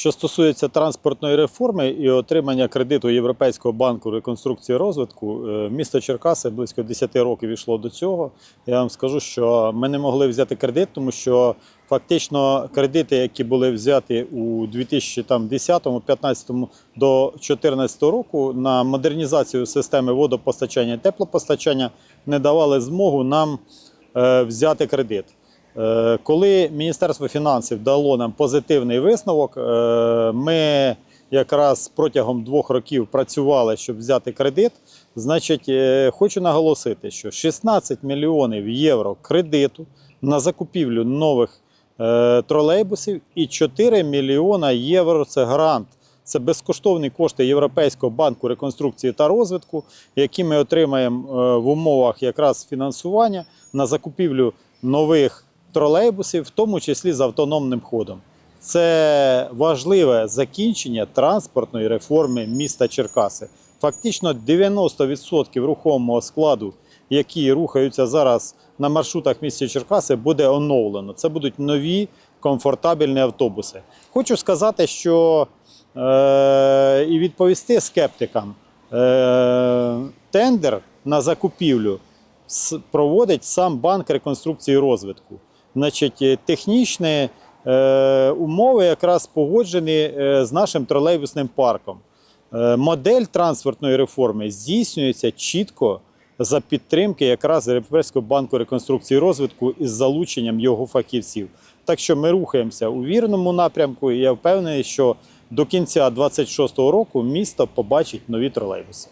Що стосується транспортної реформи і отримання кредиту Європейського банку реконструкції розвитку, е, місто Черкаси близько 10 років йшло до цього. Я вам скажу, що ми не могли взяти кредит, тому що фактично кредити, які були взяті у 2010-2015 до 2014 року на модернізацію системи водопостачання і теплопостачання, не давали змогу нам е, взяти кредит. Е, Коли Міністерство фінансів дало нам позитивний висновок, е, ми якраз протягом двох років працювали, щоб взяти кредит. Значить, е, хочу наголосити, що 16 мільйонів євро кредиту на закупівлю нових тролейбусів і 4 мільйона євро це грант. Це безкоштовні кошти Європейського банку реконструкції та розвитку, які ми отримаємо в умовах якраз фінансування на закупівлю нових тролейбусів, в тому числі з автономним ходом. Це важливе закінчення транспортної реформи міста Черкаси. Фактично 90% рухомого складу, які рухаються зараз на маршрутах міста Черкаси, буде оновлено. Це будуть нові комфортабельні автобуси. Хочу сказати, що е, і відповісти скептикам. Е, тендер на закупівлю проводить сам банк реконструкції і розвитку. Значить, е, технічні е, умови якраз погоджені е, з нашим тролейбусним парком. Е, модель транспортної реформи здійснюється чітко за підтримки якраз Європейського банку реконструкції і розвитку із залученням його фахівців. Так що ми рухаємося у вірному напрямку, і я впевнений, що до кінця 2026 року місто побачить нові тролейбуси.